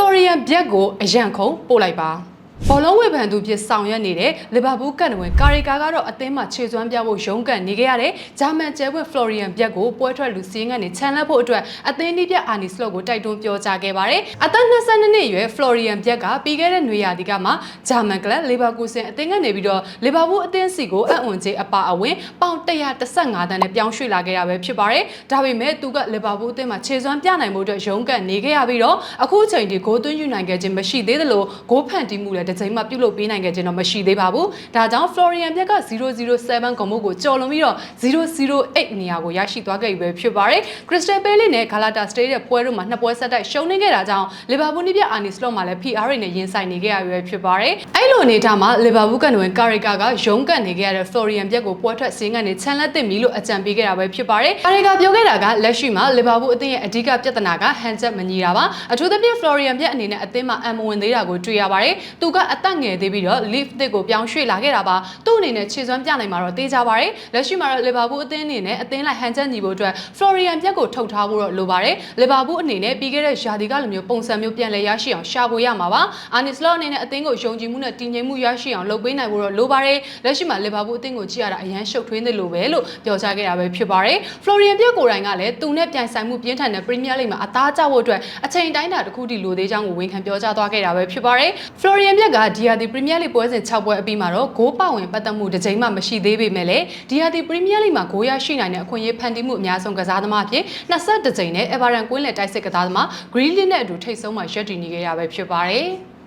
Florian ဘျက်ကိုအရန်ခုံပို့လိုက်ပါ ဘောလုံးဝေဖန်သူဖြစ်ဆောင်ရွက်နေတဲ့လီဗာပူးကန်ဝင်ကာရီကာကတော့အသင်းမှာခြေစွမ်းပြဖို့ရုန်းကန်နေခဲ့ရတဲ့ဂျာမန်ကျဲဘွဲ့ဖလော်ရီယန်ဘျက်ကိုပွဲထွက်လူစည်းငန်းနေချန်လက်ဖို့အတွက်အသင်းဒီပြအာနီစလော့ကိုတိုက်တွန်းပြောကြားခဲ့ပါတယ်။အသက်22နှစ်အရွယ်ဖလော်ရီယန်ဘျက်ကပြီးခဲ့တဲ့နွေရာသီကမှဂျာမန်ကလပ်လီဗာပူးဆင်အသင်းကနေပြီးတော့လီဗာပူးအသင်းစီကိုအံ့ဩကြေးအပါအဝင်ပေါင်115တန်းနဲ့ပြောင်းရွှေ့လာခဲ့တာပဲဖြစ်ပါတယ်။ဒါပေမဲ့သူကလီဗာပူးအသင်းမှာခြေစွမ်းပြနိုင်မှုအတွက်ရုန်းကန်နေခဲ့ရပြီးတော့အခုချိန်ထိဂိုးသွင်းယူနိုင်ခဲ့ခြင်းမရှိသေးသလိုဂိုးဖန်တီးမှုလည်းတစ်ချိန်မှပြုတ်လုပ်ပေးနိုင်ခဲ့ခြင်းတော့မရှိသေးပါဘူး။ဒါကြောင့် Florian မြက်က007ဂုံမှုကိုကျော်လွန်ပြီးတော့008နေရာကိုရရှိသွားခဲ့ပြီပဲဖြစ်ပါတယ်။ Crystal Palace နဲ့ Galatasaray ရဲ့ပွဲတို့မှာနှစ်ပွဲဆက်တိုက်ရှုံးနေခဲ့တာကြောင့် Liverpool နည်းပြ Arne Slot မှာလည်း PR တွေနဲ့ရင်ဆိုင်နေခဲ့ရပြီပဲဖြစ်ပါတယ်။အဲ့လိုအနေထားမှာ Liverpool ကန်ဝင် Carriga ကရုံးကန်နေခဲ့ရတဲ့ Florian မြက်ကိုပွဲထွက်စင်းကနေချန်လက်သစ်မီလို့အကြံပေးခဲ့တာပဲဖြစ်ပါတယ်။ Carriga ပြောခဲ့တာကလက်ရှိမှာ Liverpool အသင်းရဲ့အဓိကပြဿနာကဟန်ချက်မညီတာပါ။အထူးသဖြင့် Florian မြက်အနေနဲ့အသင်းမှာအံမဝင်သေးတာကိုတွေ့ရပါတယ်။သူကအသက်ငယ်သေးပြီးတော့ leaf သစ်ကိုပြောင်းရွှေ့လာခဲ့တာပါ။သူ့အနေနဲ့ခြေစွမ်းပြနိုင်မှာတော့တေးကြပါတယ်။လက်ရှိမှာတော့ Liverpool အသင်းအနေနဲ့အသင်းလိုက်ဟန်ချက်ညီဖို့အတွက် Florian မြက်ကိုထုတ်ထားဖို့တော့လိုပါတယ်။ Liverpool အနေနဲ့ပြီးခဲ့တဲ့ရာသီကလိုမျိုးပုံစံမျိုးပြန်လည်ရရှိအောင်ရှာဖို့ရမှာပါ။ Arne Slot အနေနဲ့အသင်းကိုယုံကြည်မှုနဲ့တည်ငြိမ်မှုရရှိအောင်လုပ်ပေးနိုင်ဖို့တော့လိုပါတယ်။လက်ရှိမှာ Liverpool အသင်းကိုကြည့်ရတာအရန်ရှုပ်ထွေးနေလို့ပဲလို့ပြောကြားခဲ့တာပဲဖြစ်ပါတယ်။ Florian ပြက်ကိုယ်တိုင်ကလည်းသူနဲ့ပြိုင်ဆိုင်မှုပြင်းထန်တဲ့ Premier League မှာအသားကျဖို့အတွက်အချိန်တိုင်းတာတစ်ခုတည်းလိုသေးကြောင်းကိုဝန်ခံပြောကြားသွားခဲ့တာပဲဖြစ်ပါတယ်။ Florian ပြက်ကဒီယာဒီ Premier League ပွဲစဉ်6ပွဲအပြီးမှာတော့ဂိုးပဝင်ပတ်သက်မှုတစ်ကြိမ်မှမရှိသေးပေမဲ့လည်းဒီယာဒီ Premier League မှာဂိုးရရှိနိုင်တဲ့အခွင့်အရေးဖန်တီးမှုအများဆုံးကစားသမားအဖြစ်22ကြိမ်နဲ့ Everton ကွင်းလယ်တိုက်စစ်ကစားသမား Grealish နဲ့အတူထိပ်ဆုံးမှာရပ်တည်နေခဲ့ရပဲဖြစ်ပါတယ်။